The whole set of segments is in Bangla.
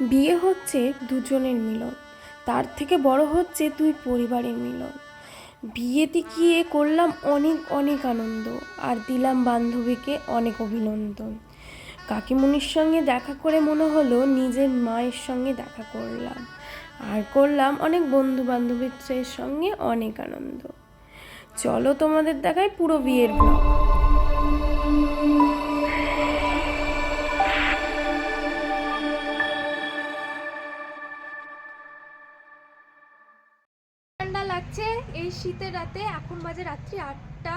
বিয়ে হচ্ছে দুজনের মিলন। তার থেকে বড় হচ্ছে দুই পরিবারের মিলন। বিয়েতে গিয়ে করলাম অনেক অনেক আনন্দ আর দিলাম বান্ধবীকে অনেক অভিনন্দন। কাকিমুনির সঙ্গে দেখা করে মনে হলো নিজের মায়ের সঙ্গে দেখা করলাম আর করলাম অনেক বন্ধু বান্ধবীর সঙ্গে অনেক আনন্দ। চলো তোমাদের দেখায় পুরো বিয়ের ব্লগ শীতের রাতে এখন বাজে রাত্রি আটটা,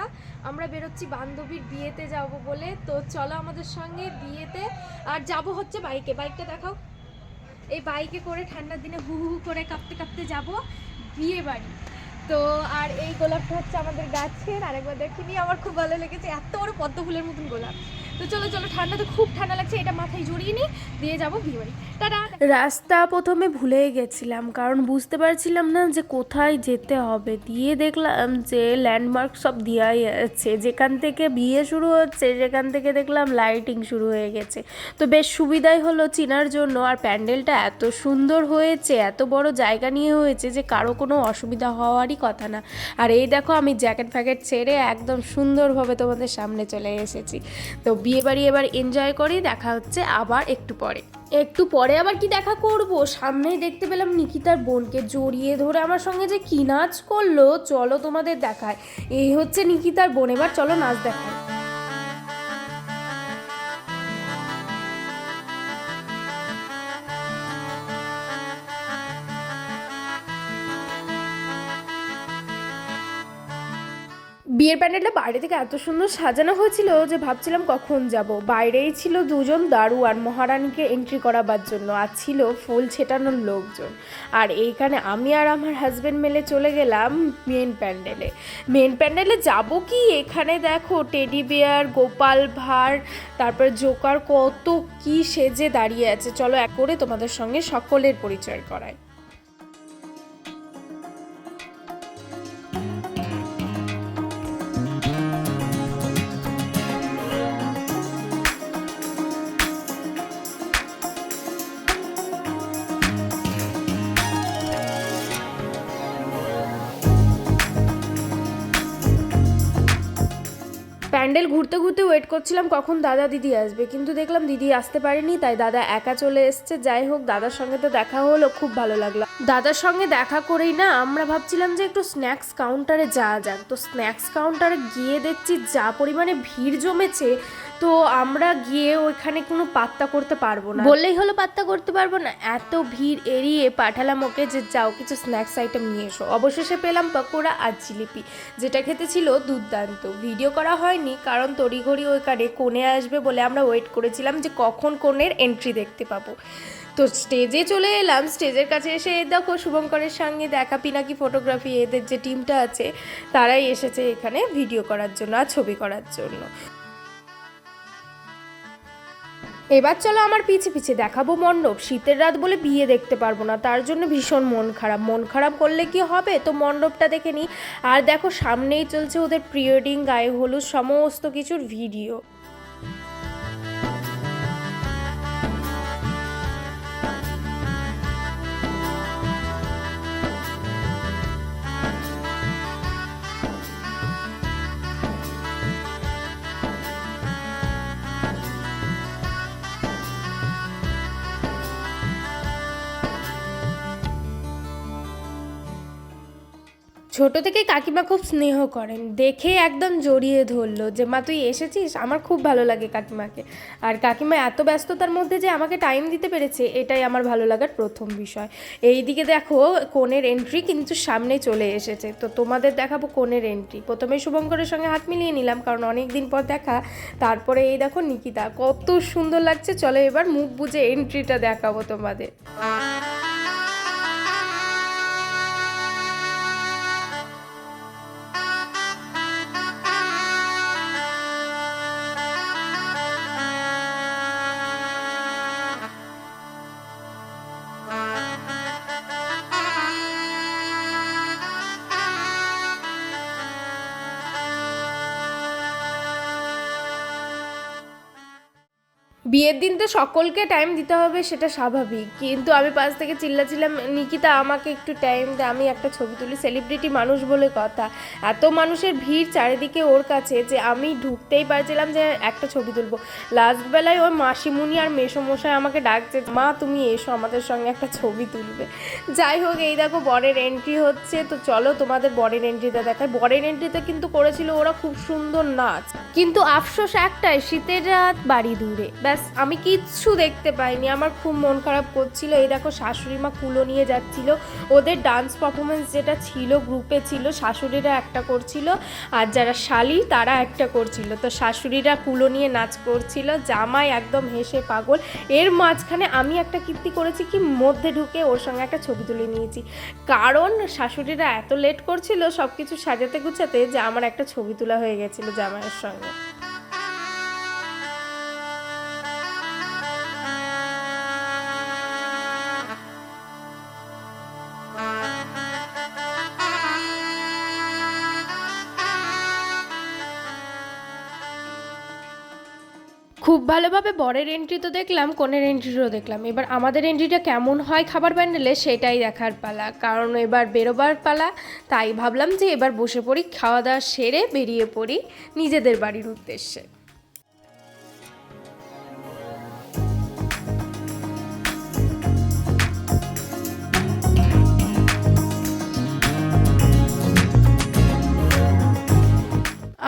আমরা বেরোচ্ছি বান্ধবীর বিয়েতে যাব বলে। তো চলো আমাদের সঙ্গে বিয়েতে। আর যাব হচ্ছে বাইকে। বাইকটা দেখাও। এই বাইকে করে ঠান্ডার দিনে হু হু করে কাঁপতে কাঁপতে যাব বিয়ে বাড়ি। তো আর এই গোলাপটা হচ্ছে আমাদের গাছের। আরেকবার দেখিনি, আমার খুব ভালো লেগেছে। এত বড় পদ্ম ফুলের মতন গোলাপ। তো চলো চলো, ঠান্ডা তো খুব ঠান্ডা লাগছে, এটা মাথায় জড়িয়ে নিই, দিয়ে যাব বিয়ে বাড়ি টাটা! রাস্তা প্রথমে ভুলে গেছিলাম, কারণ বুঝতে পারছিলাম না যে কোথায় যেতে হবে। দিয়ে দেখলাম যে ল্যান্ডমার্ক সব দেওয়াই আছে, যেখান থেকে বিয়ে শুরু হচ্ছে, সেখান থেকে দেখলাম লাইটিং শুরু হয়ে গেছে। তো বেশ সুবিধাই হলো চিনার জন্য, আর প্যান্ডেলটা এত সুন্দর হয়েছে, এত বড় জায়গা নিয়ে হয়েছে যে কারও কোনো অসুবিধা হওয়ারই কথা না। আর এই দেখো, আমি জ্যাকেট ফ্যাকেট ছেড়ে একদম সুন্দরভাবে তোমাদের সামনে চলে এসেছি। তো বিয়ে বাড়ি এবার এনজয় করি, দেখা হচ্ছে আবার একটু পরে। একটু পরে আবার কি দেখা করব? সামনেই দেখতে পেলাম নিকিতার বোনকে জড়িয়ে ধরে আমার সঙ্গে যে কি নাচ করল, চলো তোমাদের দেখায়। এই হচ্ছে নিকিতার বোন। এবার চলো নাচ দেখায়। বিয়ের প্যান্ডেলটা বাইরে থেকে এত সুন্দর সাজানো হয়েছিল যে ভাবছিলাম কখন যাব। বাইরেই ছিল দুজন দারুয়ান মহারানীকে এন্ট্রি করাবার জন্য, আর ছিল ফুল ছেটানোর লোকজন। আর এইখানে আমি আর আমার হাজব্যান্ড মেলে চলে গেলাম মেন প্যান্ডেলে। মেন প্যান্ডেলে যাব কি? এখানে দেখো টেডি বিয়ার গোপাল ভাঁড়, তারপর জোকার কত কি সেজে দাঁড়িয়ে আছে। চলো এক করে তোমাদের সঙ্গে সকলের পরিচয় করায় প্যান্ডেল ঘুরতে ঘুরতে ওয়েট করছিলাম, কখন দাদা দিদি আসবে? কিন্তু দেখলাম দিদি আসতে পারেনি, তাই দাদা একা চলে এসছে। যাই হোক, দাদার সঙ্গে তো দেখা হলো, খুব ভালো লাগল। দাদার সঙ্গে দেখা করেই না, আমরা ভাবছিলাম যে একটু স্ন্যাক্স কাউন্টারে যাওয়া যাক। তো স্ন্যাক্স কাউন্টারে গিয়ে দেখছি যা পরিমাণে ভিড় জমেছে তো আমরা গিয়ে ওইখানে কোনো পাত্তা করতে পারব না। বললেই হলো পাত্তা করতে পারব না। এত ভিড় এড়িয়ে পাঠালাম ওকে যে যাও কিছু স্ন্যাক্স আইটেম নিয়ে এসো। অবশেষে পেলাম পকোড়া আর জিলিপি, যেটা খেতে ছিল দুর্দান্ত। ভিডিও করা হয়নি, কারণ তড়িঘড়ি ওইখানে কোণে আসবে বলে আমরা ওয়েট করেছিলাম যে কখন কোণের এন্ট্রি দেখতে পাবো। তো স্টেজে চলে এলাম স্টেজের কাছে এসে দেখো শুভঙ্করের সঙ্গে দেখা পিনাকি ফটোগ্রাফি এদের যে টিমটা আছে, তারাই এসেছে এখানে ভিডিও করার জন্য আর ছবি করার জন্য। এবার চলো আমার পিছে পিছে দেখাবো মণ্ডপ। শীতের রাত বলে বিয়ে দেখতে পারব না, তার জন্য ভীষণ মন খারাপ। মন খারাপ করলে কি হবে? তো মণ্ডপটা দেখে নিই আর দেখো, সামনেই চলছে ওদের প্রি ওয়েডিং গায়ে হলুদ, সমস্ত কিছুর ভিডিও ছোট থেকে কাকিমা খুব স্নেহ করেন। দেখে একদম জড়িয়ে ধরলো যে, মা, তুই এসেছিস? আমার খুব ভালো লাগে কাকিমাকে। আর কাকিমা এত ব্যস্ততার মধ্যে যে, আমাকে টাইম দিতে পেরেছে, এটাই আমার ভালো লাগার প্রথম বিষয়। এই দিকে দেখো, কোণের এন্ট্রি কিন্তু সামনে চলে এসেছে। তো তোমাদের দেখাবো কোণের এন্ট্রি প্রথমে শুভঙ্করের সঙ্গে হাত মিলিয়ে নিলাম, কারণ অনেক দিন পর দেখা। তারপরে এই দেখো নিকিতা, কত সুন্দর লাগছে। চলো এবার মুখ বুঝে এন্ট্রিটা দেখাবো তোমাদের। বিয়ের দিন তো সকলকে টাইম দিতে হবে, সেটা স্বাভাবিক। কিন্তু আমি পাশ থেকে চিল্লাছিলাম নিকিতা আমাকে একটু টাইম দে, আমি একটা ছবি তুলি সেলিব্রিটি মানুষ বলে কথা। এত মানুষের ভিড় চারিদিকে ওর কাছে যে আমি ঢুকতেই পারছিলাম যে একটা ছবি তুলবো। লাস্ট বেলায় ওর মাসিমুনি আর মেসোমশাই আমাকে ডাকছে, মা, তুমি এসো, আমাদের সঙ্গে একটা ছবি তুলবে। যাই হোক, এই দেখো বরের এন্ট্রি হচ্ছে, তো চলো তোমাদের বরের এন্ট্রিতে দেখায় বরের এন্ট্রিতে কিন্তু করেছিল ওরা খুব সুন্দর নাচ। কিন্তু আফসোস একটাই, শীতের রাত বাড়ি দূরে। ব্যাস আমি কিচ্ছু দেখতে পাইনি। আমার খুব মন খারাপ করছিল। এই দেখো, শাশুড়ি মা কুলো নিয়ে যাচ্ছিল। ওদের ডান্স পারফরমেন্স যেটা ছিল গ্রুপে ছিল, শাশুড়িরা একটা করছিল আর যারা শালি, তারা একটা করছিল। তো শাশুড়িরা কুলো নিয়ে নাচ করছিল। জামাই একদম হেসে পাগল। এর মাঝখানে আমি একটা কীর্তি করেছি কি, মধ্যে ঢুকে ওর সঙ্গে একটা ছবি তুলে নিয়েছি। কারণ শাশুড়িরা এত লেট করছিল সব কিছু সাজাতে গুছাতে যে আমার একটা ছবি তোলা হয়ে গেছিল জামাইয়ের সঙ্গে। খুব ভালোভাবে বরের এন্ট্রি তো দেখলাম, কনের এন্ট্রিও দেখলাম। এবার আমাদের এন্ট্রিটা কেমন হয় খাবার প্যান্ডেলে সেটাই দেখার পালা। কারণ এবার বেরোবার পালা, তাই ভাবলাম যে এবার বসে পড়ি, খাওয়া দাওয়া সেরে বেরিয়ে পড়ি নিজেদের বাড়ির উদ্দেশ্যে।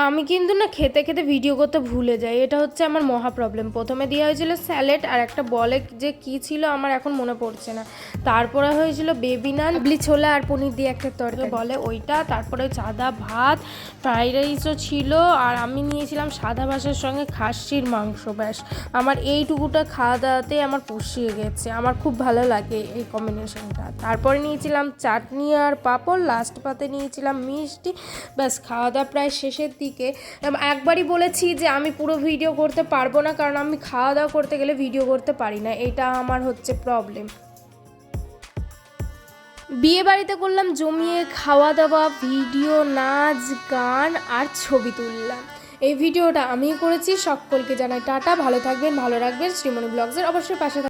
আমি কিন্তু না খেতে খেতে ভিডিও করতে ভুলে যাই। এটা হচ্ছে আমার মহা প্রবলেম প্রথমে দেওয়া হয়েছিল স্যালেড আর একটা বলে যে কি ছিল আমার এখন মনে পড়ছে না। তারপরে হয়েছিল বেবি নান ইডলি ছোলা আর পনির দিয়ে একটা তরকারি। বলে ওইটা তারপরে সাদা ভাত ফ্রাইড রাইসও ছিল আর আমি নিয়েছিলাম সাদা ভাষার সঙ্গে খাসির মাংস ব্যাস। আমার এইটুকুটা খাওয়া দাওয়াতে আমার পুষিয়ে গেছে। আমার খুব ভালো লাগে এই কম্বিনেশনটা তারপরে নিয়েছিলাম চাটনি আর পাঁপড় লাস্ট পাতে নিয়েছিলাম মিষ্টি। ব্যাস খাওয়া দাওয়া প্রায় শেষের দিকে এম, একবারই বলেছি যে আমি পুরো ভিডিও করতে পারব না কারণ আমি খাওয়া দাওয়া করতে গেলে ভিডিও করতে পারি না। এটা আমার হচ্ছে প্রবলেম বিয়ে বাড়িতে করলাম জমিয়ে খাওয়া দাওয়া ভিডিও নাচ গান আর ছবি তুললাম। এই ভিডিওটা আমি করেছি। সকলকে জানাই টাটা। ভালো থাকবেন ভালো রাখবেন। শ্রীমণি ব্লগসের অবশ্যই পাশে থাক-